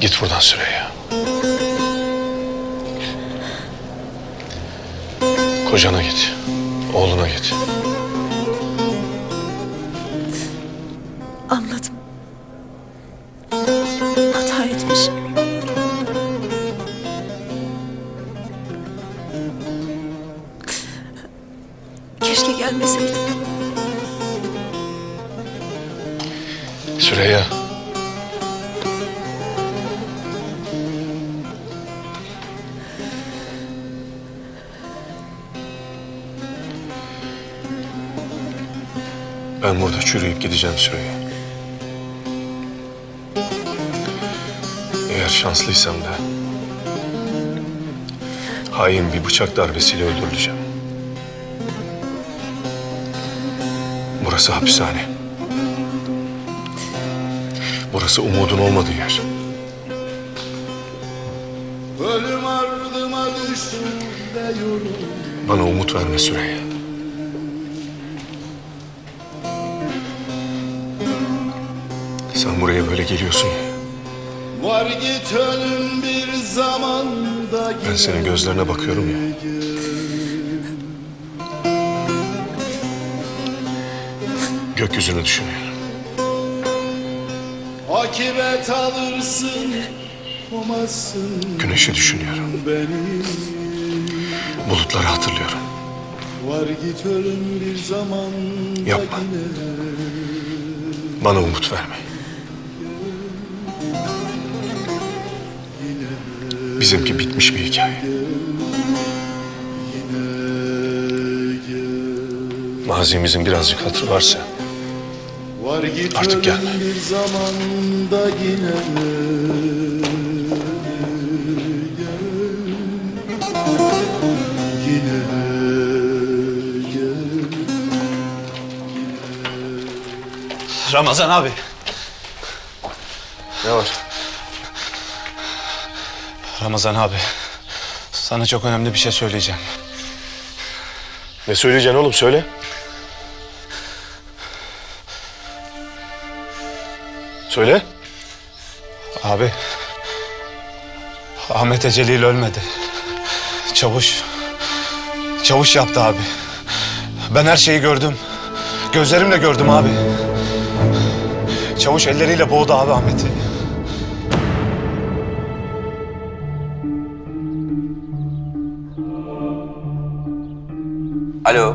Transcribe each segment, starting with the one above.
Git buradan Süreyya. Kocana git. Oğluna git. Anladım. Hata etmişim. Keşke gelmeseydim. Süreyya. Ben burada çürüyüp gideceğim Süreyya. Eğer şanslıysam da hain bir bıçak darbesiyle öldürüleceğim. Burası hapishane. Burası umudun olmadığı yer. Bana umut verme Süreyya. Sen buraya böyle geliyorsun ya. Var git ölüm bir zamanda Ben senin gözlerine bakıyorum ya. Gökyüzünü düşünüyorum. Akibet alırsın Komazsın Güneşi düşünüyorum. beni Bulutları hatırlıyorum. Var git ölüm bir zamanda Yapma. Bana umut verme. Bizimki bitmiş bir hikaye. Mazimizin birazcık hatırı varsa Artık gelme. Ramazan abi. ne var? Ramazan abi. Sana çok önemli bir şey söyleyeceğim. Ne söyleyeceksin oğlum söyle. Söyle. Abi. Ahmet Ecelil ölmedi. Çavuş. Çavuş yaptı abi. Ben her şeyi gördüm. Gözlerimle gördüm abi. Çavuş elleriyle boğdu abi Ahmet'i. Alo.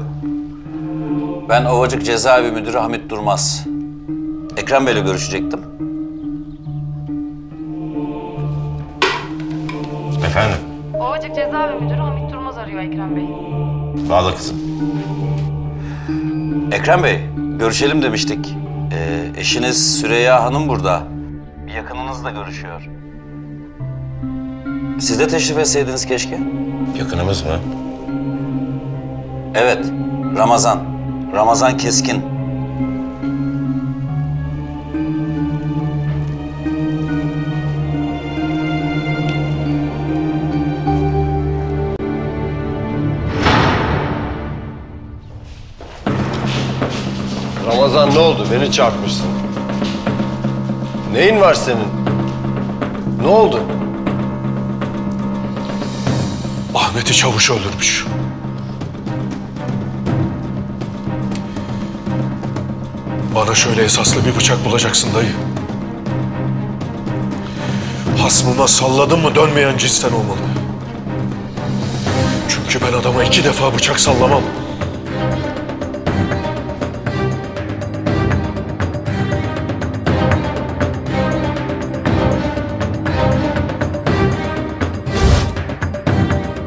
Ben Ovacık Cezaevi Müdürü Hamit Durmaz. Ekrem Bey'le görüşecektim. Efendim, Ovacık Cezaevi Müdürü Hamit Durmaz arıyor Ekrem Bey. bağla kızım. Ekrem Bey, görüşelim demiştik. Ee, eşiniz Süreyya Hanım burada. Bir yakınınızla görüşüyor. Siz de teşrif etseydiniz keşke. Yakınımız mı? Evet, Ramazan. Ramazan Keskin. Ramazan ne oldu? Beni çarpmışsın. Neyin var senin? Ne oldu? Ahmet'i çavuş öldürmüş. Bana şöyle esaslı bir bıçak bulacaksın dayı. Hasmıma salladın mı dönmeyen cinsten olmalı. Çünkü ben adama iki defa bıçak sallamam.